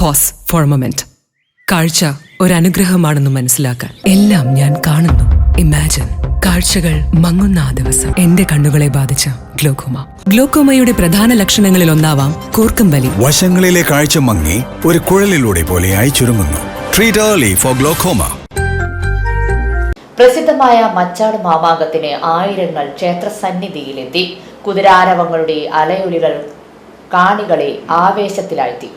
Pose four moment കാഴ്ച അനുഗ്രഹമാണെന്ന് മനസ്സിലാക്കാൻ എല്ലാം ഞാൻ കാണുന്നു. ഇമാജിൻ കാഴ്ചകൾ മങ്ങുന്ന ആ ദിവസം. എന്റെ കണ്ണുകളെ ബാധിച്ച ഗ്ലോക്കോമ. ഗ്ലോക്കോമയുടെ പ്രധാന ലക്ഷണങ്ങളിൽ ഒന്നാവാം കൂർക്കം വലി വശങ്ങളിലെ കാഴ്ച മങ്ങി ഒരു കുഴലിലൂടെ പോലെയായി ചുരുങ്ങുന്നു. ട്രീറ്റ് ഏർലി ഫോർ ഗ്ലോക്കോമ പ്രസിദ്ധമായ മച്ചാട് മാമാങ്കത്തിന് ആയിരങ്ങൾ ക്ഷേത്ര സന്നിധിയിലെത്തി. കുതിരാരവങ്ങളുടെ അലയൊലികൾ കാണികളെ ആവേശത്തിലാഴ്ത്തി.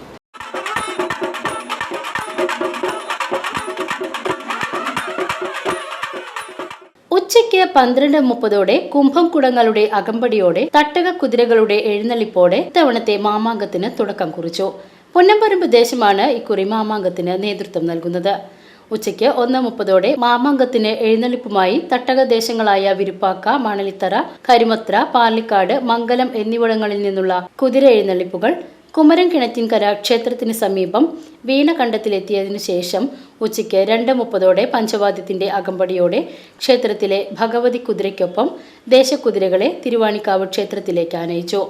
ഉച്ചയ്ക്ക് പന്ത്രണ്ട് മുപ്പതോടെ കുംഭംകുടങ്ങളുടെ അകമ്പടിയോടെ തട്ടക കുതിരകളുടെ എഴുന്നള്ളിപ്പോടെ ഇത്തവണത്തെ മാമാങ്കത്തിന് തുടക്കം കുറിച്ചു. പൊന്നമ്പറമ്പ് ദേശമാണ് ഇക്കുറി മാമാങ്കത്തിന് നേതൃത്വം നൽകുന്നത്. ഉച്ചയ്ക്ക് ഒന്ന് മുപ്പതോടെ മാമാങ്കത്തിന് എഴുന്നള്ളിപ്പുമായി തട്ടക ദേശങ്ങളായ വിരുപ്പാക്ക മണലിത്തറ കരിമത്ര പാലിക്കാട് മംഗലം എന്നിവിടങ്ങളിൽ നിന്നുള്ള കുതിര എഴുന്നള്ളിപ്പുകൾ കുമരൻ കിണറ്റിൻകര ക്ഷേത്രത്തിന് സമീപം വീണകണ്ഠത്തിലെത്തിയതിനു ശേഷം ഉച്ചയ്ക്ക് രണ്ട് മുപ്പതോടെ പഞ്ചവാദ്യത്തിന്റെ അകമ്പടിയോടെ ക്ഷേത്രത്തിലെ ഭഗവതി കുതിരയ്ക്കൊപ്പം ദേശക്കുതിരകളെ തിരുവാണിക്കാവ് ക്ഷേത്രത്തിലേക്ക് ആനയിച്ചു.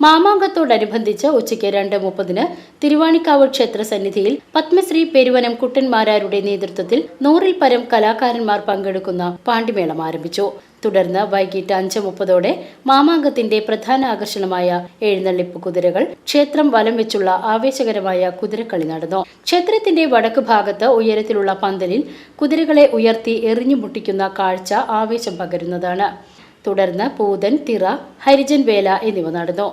മാമാങ്കത്തോടനുബന്ധിച്ച് ഉച്ചയ്ക്ക് രണ്ട് മുപ്പതിന് തിരുവാണിക്കാവ് ക്ഷേത്ര സന്നിധിയിൽ പത്മശ്രീ പെരുവനം കുട്ടൻമാരാരുടെ നേതൃത്വത്തിൽ നൂറിൽ പരം കലാകാരന്മാർ പങ്കെടുക്കുന്ന പാണ്ടിമേളം ആരംഭിച്ചു. തുടർന്ന് വൈകിട്ട് അഞ്ച് മുപ്പതോടെ മാമാങ്കത്തിന്റെ പ്രധാന ആകർഷണമായ എഴുന്നള്ളിപ്പ് കുതിരകൾ ക്ഷേത്രം വലം വെച്ചുള്ള ആവേശകരമായ കുതിരക്കളി നടന്നു. ക്ഷേത്രത്തിന്റെ വടക്ക് ഭാഗത്ത് ഉയരത്തിലുള്ള പന്തലിൽ കുതിരകളെ ഉയർത്തി എറിഞ്ഞു മുട്ടിക്കുന്ന കാഴ്ച ആവേശം പകരുന്നതാണ്. തുടർന്ന് പൂതൻ തിറ ഹരിജൻ വേല എന്നിവ നടന്നു.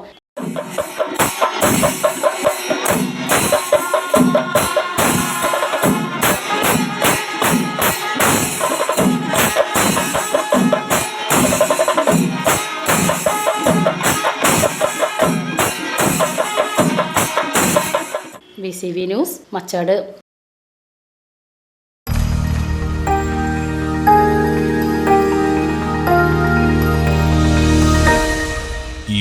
V C V news Machad.